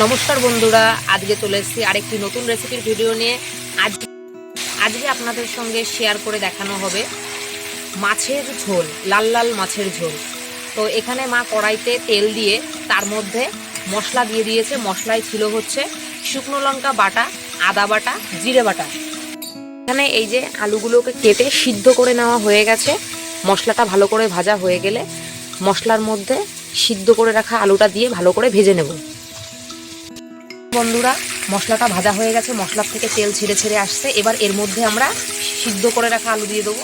নমস্কার বন্ধুরা, আজকে চলে এসেছি আরেকটি নতুন রেসিপির ভিডিও নিয়ে। আজ আজকে আপনাদের সঙ্গে শেয়ার করে দেখানো হবে মাছের ঝোল, লাল লাল মাছের ঝোল। তো এখানে মা কড়াইতে তেল দিয়ে তার মধ্যে মশলা দিয়ে দিয়েছে। মশলায় ছিল হচ্ছে শুকনো লঙ্কা বাটা, আদা বাটা, জিরে বাটা। এখানে এই যে আলুগুলোকে কেটে সিদ্ধ করে নেওয়া হয়ে গেছে। মশলাটা ভালো করে ভাজা হয়ে গেলে মশলার মধ্যে সিদ্ধ করে রাখা আলুটা দিয়ে ভালো করে ভেজে নেব। বন্ধুরা, মশলাটা ভাজা হয়ে গেছে, মশলার থেকে তেল ছেড়ে ছেড়ে আসছে। এবার এর মধ্যে আমরা সিদ্ধ করে রাখা আলু দিয়ে দেবো।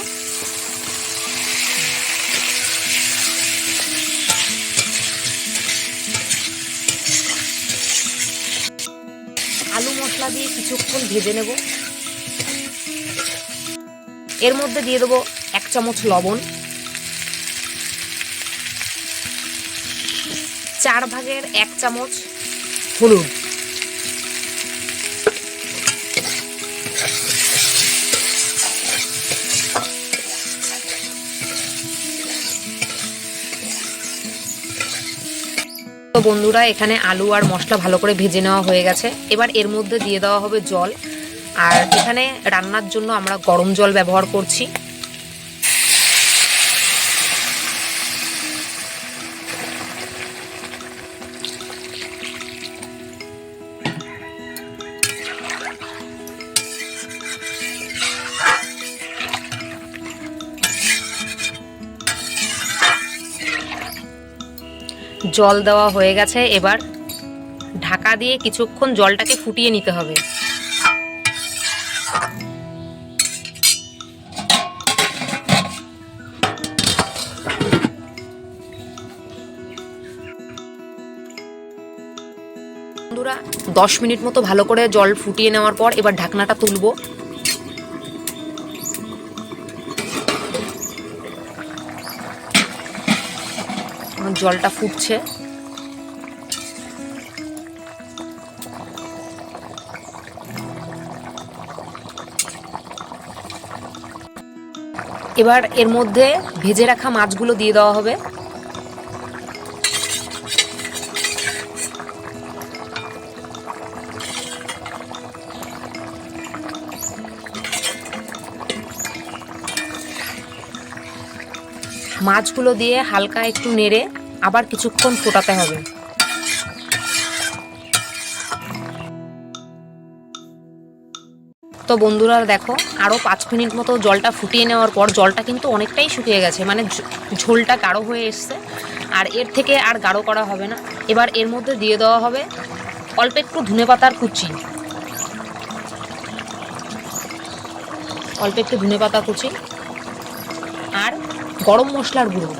আলু মশলা দিয়ে কিছুক্ষণ ভেজে নেব। এর মধ্যে দিয়ে দেবো এক চামচ লবণ। চার ভাগের এক চামচ হলুদ। তো বন্ধুরা, এখানে আলু আর মশলা ভালো করে ভেজে নেওয়া হয়ে গেছে। এবার এর মধ্যে দিয়ে দেওয়া হবে জল। আর এখানে রান্নার জন্য আমরা গরম জল ব্যবহার করছি। জল দেওয়া হয়ে গেছে, এবার ঢাকা দিয়ে কিছুক্ষণ জলটাকে ফুটিয়ে নিতে হবে। দশ মিনিট মতো ভালো করে জল ফুটিয়ে নেওয়ার পর এবার ঢাকনাটা তুলবো। এখন জলটা ফুটছে। এবার এর মধ্যে ভেজে রাখা মাছগুলো দিয়ে দেওয়া হবে। মাছগুলো দিয়ে হালকা একটু নেড়ে আবার কিছুক্ষণ ফোটাতে হবে। তো বন্ধুরা দেখো আরও পাঁচ মিনিট মতো জলটা ফুটিয়ে নেওয়ার পর জলটা কিন্তু অনেকটাই শুকিয়ে গেছে মানে ঝোলটা গাঢ় হয়ে এসছে। আর এর থেকে আর গাঢ় করা হবে না। এবার এর মধ্যে দিয়ে দেওয়া হবে অল্প একটু ধনে পাতার কুচি। অল্প একটু ধনে পাতা কুচি আর গরম মশলার গুঁড়ো।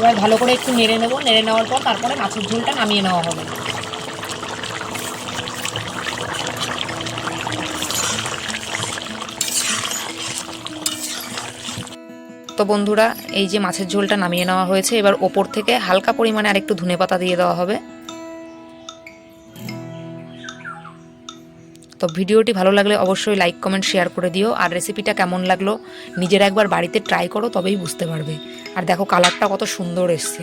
এবার ভালো করে একটু নেড়ে নেব। নেড়ে নেওয়ার পর তারপরে মাছের ঝোলটা নামিয়ে নেওয়া হবে। তো বন্ধুরা, এই যে মাছের ঝোলটা নামিয়ে নেওয়া হয়েছে, এবার ওপর থেকে হালকা পরিমাণে আরেকটু ধনে পাতা দিয়ে দেওয়া হবে। তো ভিডিওটি ভালো লাগলে অবশ্যই লাইক, কমেন্ট, শেয়ার করে দিও। আর রেসিপিটা কেমন লাগল, নিজেরা একবার বাড়িতে ট্রাই করো, তবেই বুঝতে পারবে। আর দেখো কালারটা কত সুন্দর এসছে।